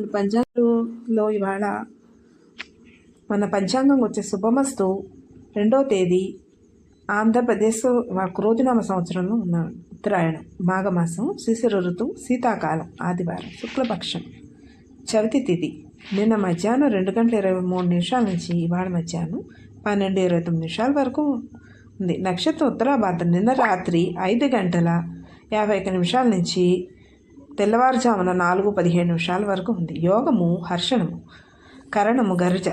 మన పంచాంగంలో ఇవాళ మన పంచాంగం వచ్చే శుభమస్తు రెండో తేదీ ఆంధ్రప్రదేశ్ క్రోతినామ సంవత్సరంలో ఉన్న ఉత్తరాయణం మాఘమాసం శిశిర ఋతువు శీతాకాలం ఆదివారం శుక్లపక్షం చవితి తిథి నిన్న మధ్యాహ్నం రెండు గంటల ఇరవై మూడు నిమిషాల నుంచి ఇవాళ మధ్యాహ్నం పన్నెండు ఇరవై తొమ్మిది నిమిషాల వరకు ఉంది. నక్షత్రం ఉత్తరాభాద్ర నిన్న రాత్రి ఐదు గంటల యాభై ఒక్క నిమిషాల నుంచి తెల్లవారుజామున నాలుగు పదిహేను నిమిషాల వరకు ఉంది. యోగము హర్షణము కరణము గరిజ.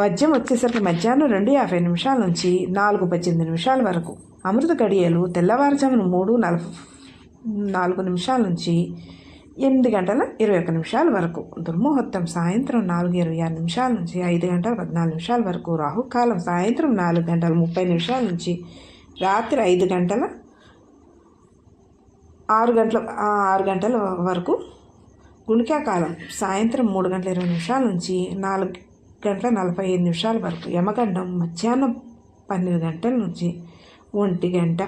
మద్యం వచ్చేసరికి మధ్యాహ్నం రెండు యాభై నిమిషాల నుంచి నాలుగు పద్దెనిమిది నిమిషాల వరకు. అమృత గడియలు తెల్లవారుజామున మూడు నలభై నాలుగు నిమిషాల నుంచి ఎనిమిది గంటల ఇరవై ఒక్క నిమిషాల వరకు. దుర్ముహూర్తం సాయంత్రం నాలుగు ఇరవై ఆరు నిమిషాల నుంచి ఐదు గంటల పద్నాలుగు నిమిషాల వరకు. రాహుకాలం సాయంత్రం నాలుగు గంటల ముప్పై నిమిషాల నుంచి రాత్రి ఐదు గంటల ఆరు గంటల ఆరు గంటల వరకు గుళికాకాలం సాయంత్రం మూడు గంటల ఇరవై నిమిషాల నుంచి నాలుగు గంటల నలభై ఐదు నిమిషాల వరకు యమగండం మధ్యాహ్నం పన్నెండు గంటల నుంచి ఒంటి గంట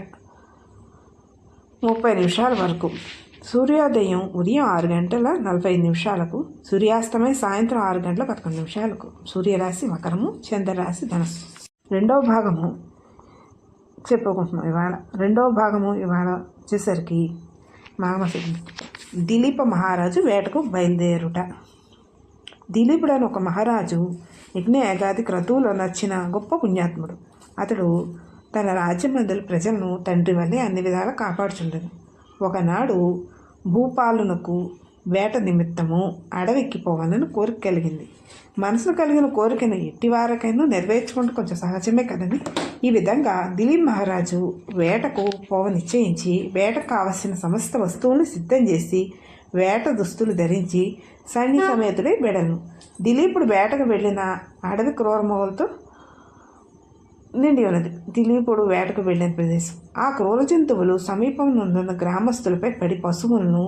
ముప్పై నిమిషాల వరకు. సూర్యోదయం ఉదయం ఆరు గంటల నలభై ఐదు నిమిషాలకు సూర్యాస్తమయం సాయంత్రం ఆరు గంటల పదకొండు నిమిషాలకు. సూర్యరాశి మకరము చంద్రరాశి ధనస్సు. రెండవ భాగము చెప్పుకుంటున్నాం ఇవాళ. రెండవ భాగము ఇవాళ వచ్చేసరికి మామసి దిలీప మహారాజు వేటకు బయలుదేరుట. దిలీపుడు అని ఒక మహారాజు యజ్ఞ క్రతువులో నచ్చిన గొప్ప పుణ్యాత్ముడు. అతడు తన రాజ్యమందలి ప్రజలను తండ్రి వల్లే అన్ని విధాలా కాపాడుచుండదు ఒకనాడు భూపాలునకు వేట నిమిత్తము అడవికి పోవాలని కోరిక కలిగింది. మనసులో కలిగిన కోరికను ఎట్టివారకైనా నెరవేర్చుకుంటే కొంచెం సహజమే కదండి. ఈ విధంగా దిలీప్ మహారాజు వేటకు పోవ నిశ్చయించి వేటకు కావలసిన సమస్త వస్తువులను సిద్ధం చేసి వేట దుస్తులు ధరించి సైన్య సమేతుడై వెడను దిలీపుడు వేటకు వెళ్ళిన అడవి క్రూరమోగులతో నిండి ఉన్నది. దిలీపుడు వేటకు వెళ్ళిన ప్రదేశం. ఆ క్రూర జంతువులు సమీపంలో ఉన్న గ్రామస్తులపై పడి పశువులను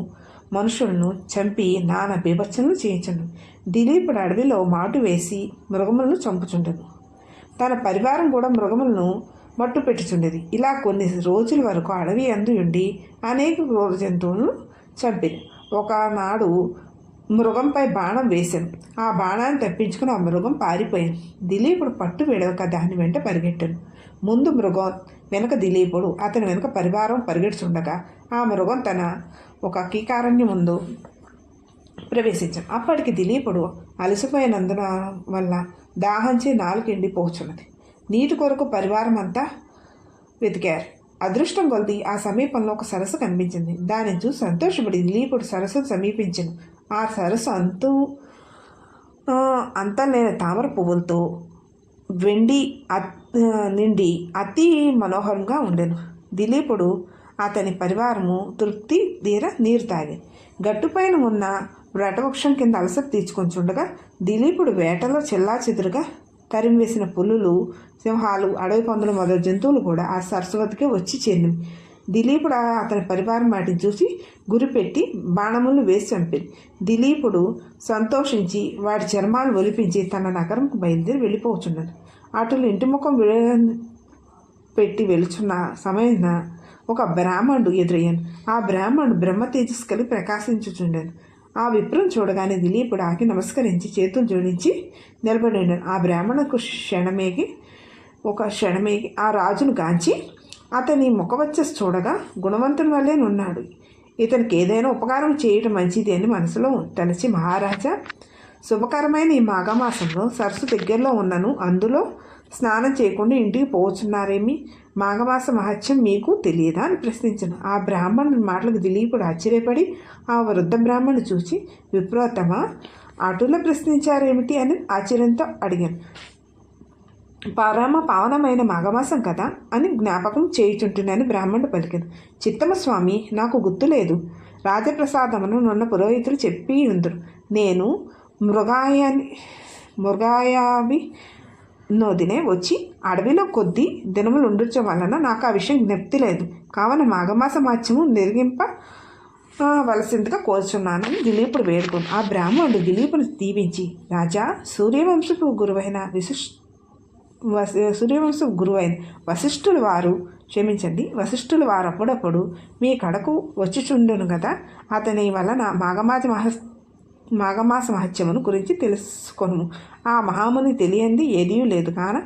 మనుషులను చంపి నానా బీభత్సనలు చేయించను. దిలీపుడు అడవిలో మాటు వేసి మృగములను చంపుచుండను. తన పరివారం కూడా మృగములను మట్టు పెట్టుచుండేది. ఇలా కొన్ని రోజుల వరకు అడవి అందు ఉండి అనేక క్రూర జంతువులను చంపింది ఒకనాడు మృగంపై బాణం వేశాను. ఆ బాణాన్ని తప్పించుకుని ఆ మృగం పారిపోయాను. దిలీపుడు పట్టు విడవక దాని వెంట పరిగెట్టాను. ముందు మృగం వెనుక దిలీపుడు అతని వెనుక పరివారం పరిగెడుచుండగా ఆ మృగం తన ఒక కీకారణ్యం ముందు ప్రవేశించాం. అప్పటికి దిలీపుడు అలసిపోయినందున వల్ల దాహంచి నాలుగు ఎండిపోచున్నది. నీటి కొరకు పరివారం అంతా వెతికారు. అదృష్టం కొలిది ఆ సమీపంలో ఒక సరస్సు కనిపించింది. దానిని చూసి సంతోషపడి దిలీపుడు సరస్సును సమీపించింది. ఆ సరస్సు అంతూ అంతా లేని తామర పువ్వులతో వెండి నిండి అతి మనోహరంగా ఉండెను. దిలీపుడు అతని పరివారము తృప్తి తీర నీరు తాగి గట్టుపైన ఉన్న వ్రటవృక్షం కింద అలసట తీర్చుకొంచుండగా దిలీపుడు వేటలో చెల్లా చెదురుగా తరిమివేసిన పులులు సింహాలు అడవి పందులు మొదలు జంతువులు కూడా ఆ సరస్వతికే వచ్చి చేరింది దిలీపుడు అతని పరివారం వాటిని చూసి గురిపెట్టి బాణములు వేసి చంపింది దిలీపుడు సంతోషించి వాటి చర్మాలు ఒలిపించి తన నగరంకు బయలుదేరి వెళ్ళిపోచున్నాడు. అటులు ఇంటి ముఖం పెట్టి వెలుచున్న సమయాన ఒక బ్రాహ్మణుడు ఎదురయ్యాను. ఆ బ్రాహ్మణుడు బ్రహ్మ తేజస్సు కలిగి ప్రకాశించుచుండాను. ఆ విప్రం చూడగానే దిలీపుడు ఆకి నమస్కరించి చేతులు జోడించి నిలబడి ఆ బ్రాహ్మణకు క్షణమేగి ఒక క్షణమేగి ఆ రాజును గాంచి అతని ముఖవచ్చస్ చూడగా గుణవంతుని వల్లే ఉన్నాడు ఇతనికి ఏదైనా ఉపకారం చేయటం మంచిది అని మనసులో తలచి మహారాజా శుభకరమైన ఈ మాఘమాసంలో సరస్సు దగ్గరలో ఉన్నను అందులో స్నానం చేయకుండా ఇంటికి పోచున్నారేమి మాఘమాస మహత్యం మీకు తెలియదా అని ప్రశ్నించను. ఆ బ్రాహ్మణుని మాటలకు దిలీపుడు ఆశ్చర్యపడి ఆ వృద్ధ బ్రాహ్మణుని చూసి విప్రోత్తమ అటులో ప్రశ్నించారేమిటి అని ఆశ్చర్యంతో అడిగాను. పరమ పావనమైన మాఘమాసం కదా అని జ్ఞాపకం చేయుచుంటున్నాను బ్రాహ్మణుడు పలికాను చిత్తమ స్వామి నాకు గుర్తులేదు రాజప్రసాదమును నున్న పురోహితులు చెప్పి ఉందరు నేను మృగాయాని మృగాయావి నోదినే వచ్చి అడవిలో కొద్ది దినములు ఉండొచ్చం వలన నాకు ఆ విషయం జ్ఞప్తి లేదు. కావున మాఘమాస మాత్యము నిర్గింప వలసిందిగా కోరుచున్నానని దిలీపుడు వేడుకుని. ఆ బ్రాహ్మణుడు దిలీపుని దీవించి రాజా సూర్యవంశపు గురువైన విశిష్ సూర్యవంశం గురువైన వశిష్ఠులు వారు క్షమించండి వశిష్ఠులు వారు అప్పుడప్పుడు మీ కడకు వచ్చిచుండును కదా అతని వలన మాఘమాజ మహస్ మాఘమాస మహత్యమును గురించి తెలుసుకొను ఆ మహాముని తెలియంది ఏదీ లేదు. కాన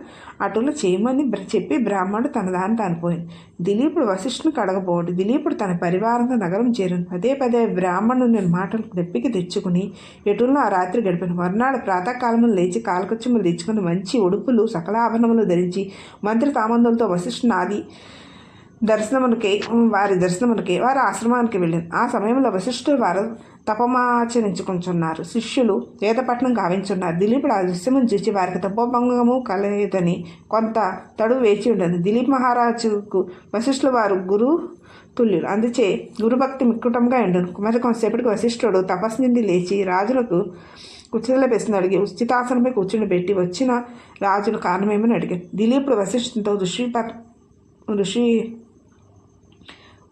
అటులో చేయమని చెప్పి బ్రాహ్మణుడు తన దాని తానిపోయింది దిలీపుడు వశిష్ఠుని కడగబోడు దిలీపుడు తన పరివారంతో నగరం చేరును. పదే పదే బ్రాహ్మణుని మాటలు నెప్పికి తెచ్చుకుని ఎటుల్లో ఆ రాత్రి గడిపిన. మర్నాడు ప్రాతకాలములు లేచి కాలకృత్యములు తెచ్చుకుని మంచి ఉడుపులు సకల ఆభరణములు ధరించి మంత్రి తామందులతో వశిష్ఠునాది ఆది దర్శనమునికి వారి దర్శనమునికి వారి ఆశ్రమానికి వెళ్ళారు ఆ సమయంలో వశిష్ఠులు వారు తపమాచరించుకుంటున్నారు. శిష్యులు వేదపట్నం గావించున్నారు. దిలీపుడు ఆ దృశ్యము చూసి వారికి తపోభంగము కలదని కొంత తడు వేచి ఉండదు దిలీప్ మహారాజుకు వశిష్ఠుల వారు గురు తుల్యులు. అందుచే గురుభక్తి మిక్కుటంగా ఉండను మరి కొంతసేపటికి వశిష్ఠుడు తపస్సు నుండి లేచి రాజులకు కుర్చీలో పెసిన అడిగి ఉచితాసనపై కూర్చుని పెట్టి వచ్చిన రాజును కారణమేమని అడిగాడు దిలీపుడు వశిష్ఠునితో ఋషి ఋషి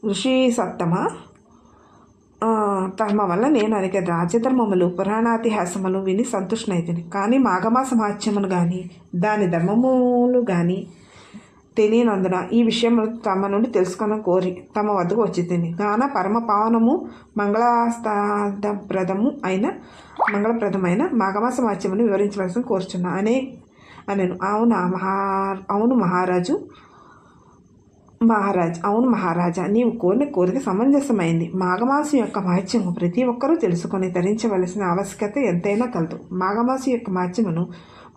ఋషి సప్తమ ఆ, తమ వల్ల నేను అనేక రాజధర్మములు పురాణాతిహాసములు విని సంతుష్టనైతిని కానీ మాఘమాస మహత్యమును కానీ దాని ధర్మములు కానీ తెలియనందున ఈ విషయం తమ నుండి తెలుసుకున్న కోరి తమ వద్దకు వచ్చి తిని. గాన పరమ పావనము మంగళాస్తాదప్రదము అయిన మంగళప్రదమైన మాఘమాస మహత్యమును వివరించవలసిన కోరుచున్నా. అనే అనెను. అవునా మహా అవును మహారాజు. మహారాజ్ అవును మహారాజా నీవు కోరిన కోరిక సమంజసమైంది. మాఘమాసం యొక్క మహత్యము ప్రతి ఒక్కరూ తెలుసుకొని ధరించవలసిన ఆవశ్యకత ఎంతైనా కలదు. మాఘమాసం యొక్క మహత్యమును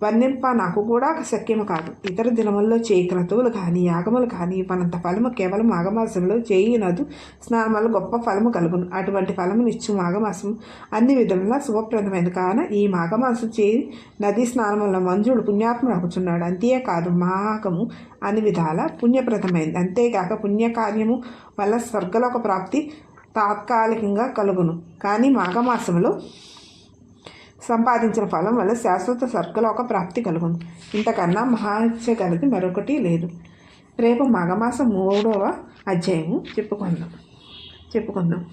వర్ణింప నాకు కూడా శక్యము కాదు. ఇతర దినముల్లో చేయి క్రతువులు కానీ యాగములు కానీ మనంత ఫలము కేవలం మాఘమాసంలో చేయినదు. స్నానం వల్ల గొప్ప ఫలము కలుగును. అటువంటి ఫలమునిచ్చు మాఘమాసం అన్ని విధములా శుభప్రదమైనది. కాన ఈ మాఘమాసం చేయి నదీ స్నానముల మంజుడు పుణ్యాత్మ అంతే అంతేకాదు మాఘము అన్ని విధాల పుణ్యప్రదమైంది. అంతేకాక పుణ్యకార్యము వల్ల స్వర్గలోక ప్రాప్తి తాత్కాలికంగా కలుగును. కానీ మాఘమాసంలో సంపాదించిన ఫలం వల్ల శాశ్వత స్వర్గలోక ప్రాప్తి కలుగును. ఇంతకన్నా మహాత్య కలిగి మరొకటి లేదు. రేపు మాఘమాసం మూడవ అధ్యాయము చెప్పుకుందాం. చెప్పుకుందాం.